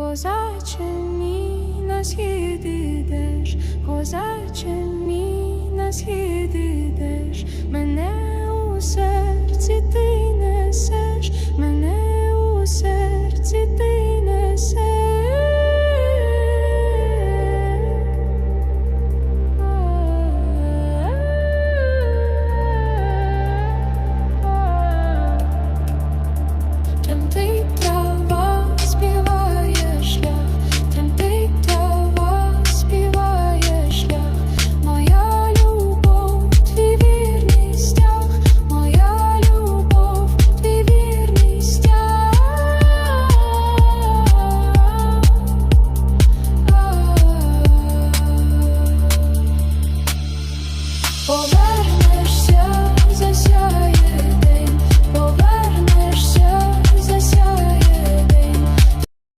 Козаче мій на схід ідеш, козаче мій на схід ідеш, мене у серці ти for